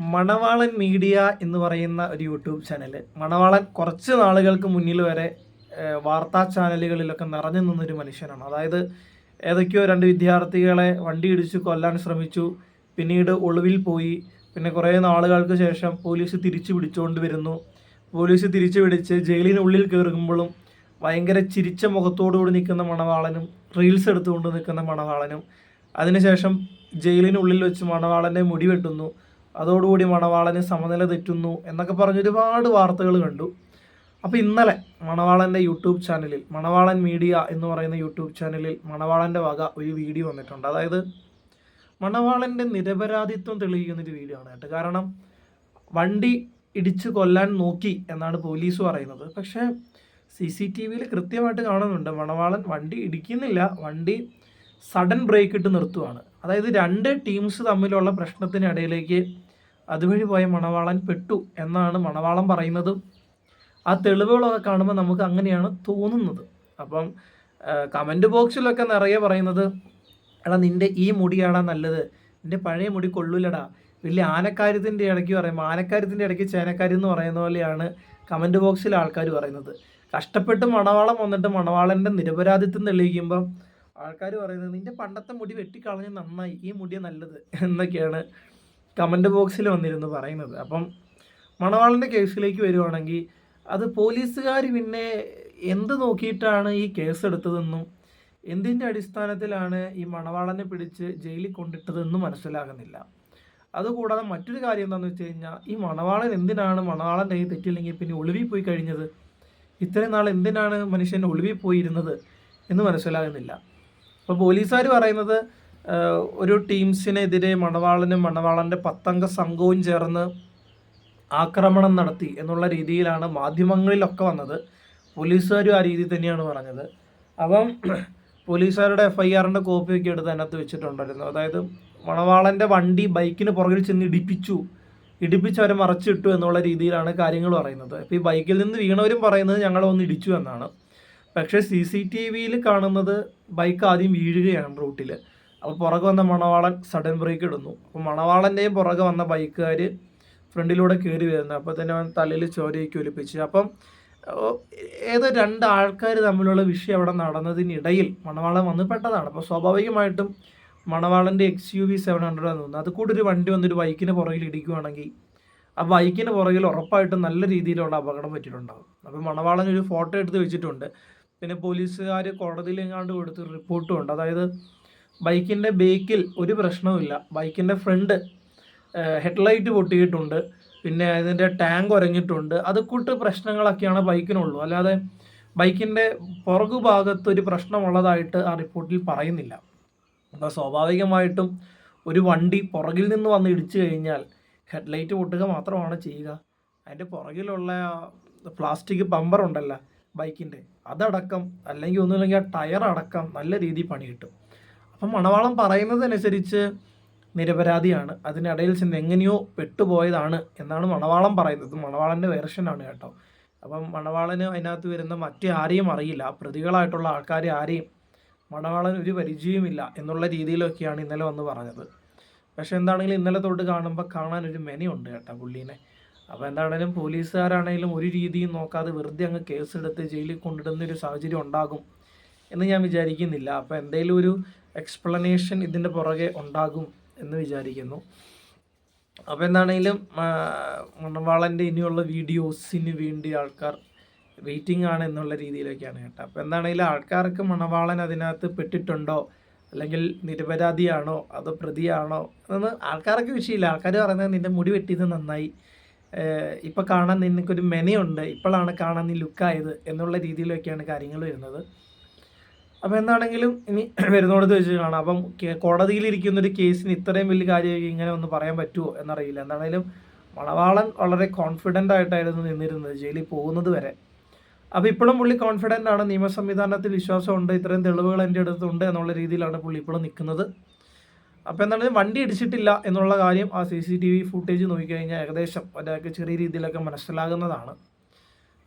മണവാളൻ media എന്ന് പറയുന്ന ഒരു യൂട്യൂബ് ചാനൽ മണവാളൻ കുറച്ച് നാളുകൾക്ക് മുന്നിൽ വരെ വാർത്താ ചാനലുകളിലൊക്കെ നിറഞ്ഞു നിന്നൊരു മനുഷ്യനാണ്. അതായത് ഏതൊക്കെയോ രണ്ട് വിദ്യാർത്ഥികളെ വണ്ടി ഇടിച്ച് കൊല്ലാൻ ശ്രമിച്ചു. പിന്നീട് ഒളിവിൽ പോയി. പിന്നെ കുറേ നാളുകൾക്ക് ശേഷം പോലീസ് തിരിച്ചു പിടിച്ചുകൊണ്ട് വരുന്നു. പോലീസ് തിരിച്ചു പിടിച്ച് ജയിലിനുള്ളിൽ കയറുമ്പോഴും ഭയങ്കര ചിരിച്ച മുഖത്തോടുകൂടി നിൽക്കുന്ന മണവാളനും റീൽസ് എടുത്തുകൊണ്ട് നിൽക്കുന്ന മണവാളനും അതിനുശേഷം ജയിലിനുള്ളിൽ വെച്ച് മണവാളന്റെ മുടി വെട്ടുന്നു. അതോടുകൂടി മണവാളന് സമനില തെറ്റുന്നു എന്നൊക്കെ പറഞ്ഞ് ഒരുപാട് വാർത്തകൾ കണ്ടു. അപ്പോൾ ഇന്നലെ മണവാളന്റെ യൂട്യൂബ് ചാനലിൽ മണവാളൻ മീഡിയ എന്ന് പറയുന്ന യൂട്യൂബ് ചാനലിൽ മണവാളന്റെ വക ഒരു വീഡിയോ വന്നിട്ടുണ്ട്. അതായത് മണവാളന്റെ നിരപരാധിത്വം തെളിയിക്കുന്ന ഒരു വീഡിയോ ആണ് കേട്ടോ. കാരണം വണ്ടി ഇടിച്ച് കൊല്ലാൻ നോക്കി എന്നാണ് പോലീസ് പറയുന്നത്. പക്ഷേ സി സി ടി വിയിൽ കൃത്യമായിട്ട് കാണുന്നുണ്ട് മണവാളൻ വണ്ടി ഇടിക്കുന്നില്ല വണ്ടി സഡൻ ബ്രേക്ക് ഇട്ട് നിർത്തുവാണ്. അതായത് രണ്ട് ടീംസ് തമ്മിലുള്ള പ്രശ്നത്തിനിടയിലേക്ക് അതുവഴി പോയ മണവാളൻ പെട്ടു എന്നാണ് മണവാളം പറയുന്നത്. ആ തെളിവുകളൊക്കെ കാണുമ്പോൾ നമുക്ക് അങ്ങനെയാണ് തോന്നുന്നത്. അപ്പം കമന്റ് ബോക്സിലൊക്കെ നിറയെ പറയുന്നത് എടാ നിന്റെ ഈ മുടിയാടാ നല്ലത്. നിന്റെ പഴയ മുടി കൊള്ളൂലടാ. വലിയ ആനക്കാര്യത്തിന്റെ ഇടയ്ക്ക് പറയുമ്പോൾ ആനക്കാര്യത്തിന്റെ ഇടയ്ക്ക് ചേനക്കാരി എന്ന് പറയുന്ന പോലെയാണ് കമന്റ് ബോക്സിൽ ആൾക്കാർ പറയുന്നത്. കഷ്ടപ്പെട്ട് മണവാളം വന്നിട്ട് മണവാളന്റെ നിരപരാധിത്വം തെളിയിക്കുമ്പം ആൾക്കാർ പറയുന്നത് നിന്റെ പണ്ടത്തെ മുടി വെട്ടിക്കളഞ്ഞ് നന്നായി ഈ മുടിയെ നല്ലത് എന്നൊക്കെയാണ് കമന്റ് ബോക്സിൽ വന്നിരുന്നു പറയുന്നത്. അപ്പം മണവാളന്റെ കേസിലേക്ക് വരുവാണെങ്കിൽ അത് പോലീസുകാർ പിന്നെ എന്ത് നോക്കിയിട്ടാണ് ഈ കേസ് എടുത്തതെന്നും എന്തിന്റെ അടിസ്ഥാനത്തിലാണ് ഈ മണവാളനെ പിടിച്ച് ജയിലിൽ കൊണ്ടിട്ടതെന്നും മനസ്സിലാകുന്നില്ല. അതുകൂടാതെ മറ്റൊരു കാര്യം എന്താണെന്ന് വെച്ച് കഴിഞ്ഞാൽ ഈ മണവാളൻ എന്തിനാണ് മണവാളന്റെ കയ്യിൽ തെറ്റില്ലെങ്കിൽ പിന്നെ ഒളിവിൽ പോയി കഴിഞ്ഞത്? ഇത്രയും നാൾ എന്തിനാണ് മനുഷ്യൻ ഒളിവിൽ പോയിരുന്നത് എന്ന് മനസ്സിലാകുന്നില്ല. അപ്പോൾ പോലീസുകാർ പറയുന്നത് ഒരു ടീംസിനെതിരെ മണവാളനും മണവാളന്റെ പത്തംഗ സംഘവും ചേർന്ന് ആക്രമണം നടത്തി എന്നുള്ള രീതിയിലാണ് മാധ്യമങ്ങളിലൊക്കെ വന്നത്. പോലീസുകാരും ആ രീതി തന്നെയാണ് പറഞ്ഞത്. അപ്പം പോലീസുകാരുടെ എഫ് ഐ ആറിന്റെ കോപ്പിയൊക്കെ എടുത്ത് അതിനകത്ത് വെച്ചിട്ടുണ്ടായിരുന്നു. അതായത് മണവാളന്റെ വണ്ടി ബൈക്കിന് പുറകിൽ ചെന്ന് ഇടിപ്പിച്ചു. ഇടിപ്പിച്ച് അവരെ മറച്ചിട്ടു എന്നുള്ള രീതിയിലാണ് കാര്യങ്ങൾ പറയുന്നത്. അപ്പോൾ ഈ ബൈക്കിൽ നിന്ന് വീണവരും പറയുന്നത് ഞങ്ങളെ ഒന്ന് ഇടിച്ചു എന്നാണ്. പക്ഷേ സി സി ടി വിയിൽ കാണുന്നത് ബൈക്ക് ആദ്യം വീഴുകയാണ് റൂട്ടിൽ അപ്പോൾ പുറകെ വന്ന മണവാളൻ സഡൻ ബ്രേക്ക് ഇടുന്നു. അപ്പോൾ മണവാളന്റെയും പുറകെ വന്ന ബൈക്കുകാർ ഫ്രണ്ടിലൂടെ കയറി വരുന്നു. അപ്പോൾ തന്നെ അവൻ തലയിൽ ചോരയൊക്കെ ഒലിപ്പിച്ച്. അപ്പം ഏതോ രണ്ട് ആൾക്കാർ തമ്മിലുള്ള വിഷയം അവിടെ നടന്നതിനിടയിൽ മണവാളൻ വന്ന് പെട്ടതാണ്. അപ്പോൾ സ്വാഭാവികമായിട്ടും മണവാളന്റെ X U V seven hundred എന്ന് തോന്നുന്നു അത് ഒരു വണ്ടി വന്നൊരു ബൈക്കിന് പുറകിൽ ഇടിക്കുകയാണെങ്കിൽ ആ ബൈക്കിന് പുറകിൽ ഉറപ്പായിട്ടും നല്ല രീതിയിലുള്ള അപകടം പറ്റിയിട്ടുണ്ടാകും അപ്പോൾ മണവാളൻ ഒരു ഫോട്ടോ എടുത്ത് വെച്ചിട്ടുണ്ട്. പിന്നെ പോലീസുകാർ കോടതിയിൽ എങ്ങാണ്ട് കൊടുത്ത് റിപ്പോർട്ടും ഉണ്ട് അതായത് ബൈക്കിന്റെ ബേക്കിൽ ഒരു പ്രശ്നവുമില്ല. ബൈക്കിന്റെ ഫ്രണ്ട് ഹെഡ്ലൈറ്റ് പൊട്ടിയിട്ടുണ്ട്. പിന്നെ അതിന്റെ ടാങ്ക് ഉരഞ്ഞിട്ടുണ്ട്. അത് കൂട്ട് പ്രശ്നങ്ങളൊക്കെയാണ് ബൈക്കിനുള്ളൂ. അല്ലാതെ ബൈക്കിന്റെ പുറകു ഭാഗത്ത് ഒരു പ്രശ്നമുള്ളതായിട്ട് ആ റിപ്പോർട്ടിൽ പറയുന്നില്ല. അപ്പോൾ സ്വാഭാവികമായിട്ടും ഒരു വണ്ടി പുറകിൽ നിന്ന് വന്ന് ഇടിച്ചു കഴിഞ്ഞാൽ ഹെഡ്ലൈറ്റ് പൊട്ടുക മാത്രമാണ് ചെയ്യുക. അതിന്റെ പുറകിലുള്ള പ്ലാസ്റ്റിക് ബമ്പർ ഉണ്ടല്ലോ ബൈക്കിന്റെ. അതടക്കം അല്ലെങ്കിൽ ഒന്നുമില്ലെങ്കിൽ ആ ടയർ അടക്കം നല്ല രീതിയിൽ പണി കിട്ടും. അപ്പം മണവാളം പറയുന്നതനുസരിച്ച് നിരപരാധിയാണ്. അതിനിടയിൽ ചെന്ന് എങ്ങനെയോ പെട്ടുപോയതാണ് എന്നാണ് മണവാളം പറയുന്നത്. മണവാളന്റെ വേർഷനാണ് കേട്ടോ. അപ്പം മണവാളന് അതിനകത്ത് വരുന്ന മറ്റു ആരെയും അറിയില്ല. പ്രതികളായിട്ടുള്ള ആൾക്കാരെ ആരെയും മണവാളൻ ഒരു പരിചയമില്ല എന്നുള്ള രീതിയിലൊക്കെയാണ് ഇന്നലെ വന്ന് പറഞ്ഞത്. പക്ഷെ എന്താണെങ്കിലും ഇന്നലെ തൊട്ട് കാണുമ്പോൾ കാണാൻ ഒരു മെനയുണ്ട് കേട്ടോ പുള്ളീനെ. അപ്പോൾ എന്താണേലും പോലീസുകാരാണെങ്കിലും ഒരു രീതിയും നോക്കാതെ വെറുതെ അങ്ങ് കേസെടുത്ത് ജയിലിൽ കൊണ്ടിടുന്ന ഒരു സാഹചര്യം ഉണ്ടാകും എന്ന് ഞാൻ വിചാരിക്കുന്നില്ല. അപ്പോൾ എന്തെങ്കിലും ഒരു എക്സ്പ്ലനേഷൻ ഇതിന്റെ പുറകെ ഉണ്ടാകും എന്ന് വിചാരിക്കുന്നു. അപ്പോൾ എന്താണെങ്കിലും മണവാളന്റെ ഇനിയുള്ള വീഡിയോസിന് വേണ്ടി ആൾക്കാർ വെയിറ്റിംഗ് ആണ് എന്നുള്ള രീതിയിലൊക്കെയാണ് കേട്ടോ അപ്പോൾ എന്താണെങ്കിലും ആൾക്കാർക്ക് മണവാളൻ അതിനകത്ത് പെട്ടിട്ടുണ്ടോ? അല്ലെങ്കിൽ നിരപരാധിയാണോ? അതോ പ്രതിയാണോ? അതൊന്ന് ആൾക്കാർക്ക് വിഷയമില്ല. ആൾക്കാർ പറയുന്നത് നിന്റെ മുടി വെട്ടിയത് നന്നായി. ഇപ്പം കാണാൻ നിനക്കൊരു മെനയുണ്ട്. ഇപ്പോഴാണ് കാണാൻ നീ ലുക്കായത് എന്നുള്ള രീതിയിലൊക്കെയാണ് കാര്യങ്ങൾ വരുന്നത്. അപ്പോൾ എന്താണെങ്കിലും ഇനി വരുന്നോടത്ത് വെച്ച് കാണാം അപ്പം കോടതിയിലിരിക്കുന്ന ഒരു കേസിന് ഇത്രയും വലിയ കാര്യമായി ഇങ്ങനെ ഒന്ന് പറയാൻ പറ്റുമോ എന്നറിയില്ല. എന്താണെങ്കിലും മണവാളൻ വളരെ കോൺഫിഡന്റ് ആയിട്ടായിരുന്നു നിന്നിരുന്നത് ജയിലിൽ പോകുന്നത് വരെ. അപ്പോൾ ഇപ്പോഴും പുള്ളി കോൺഫിഡന്റ് ആണ്. നിയമ സംവിധാനത്തിൽ വിശ്വാസമുണ്ട്. ഇത്രയും തെളിവുകൾ എന്റെ അടുത്തുണ്ട് എന്നുള്ള രീതിയിലാണ് പുള്ളി ഇപ്പോഴും നിൽക്കുന്നത്. അപ്പോൾ എന്താണ്? വണ്ടി ഇടിച്ചിട്ടില്ല എന്നുള്ള കാര്യം ആ C C T V footage നോക്കിക്കഴിഞ്ഞാൽ ഏകദേശം ഒരാൾക്ക് ചെറിയ രീതിയിലൊക്കെ മനസ്സിലാകുന്നതാണ്.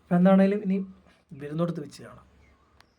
അപ്പോൾ എന്താണേലും ഇനി വരുന്നിടത്ത് വെച്ച് കാണാം.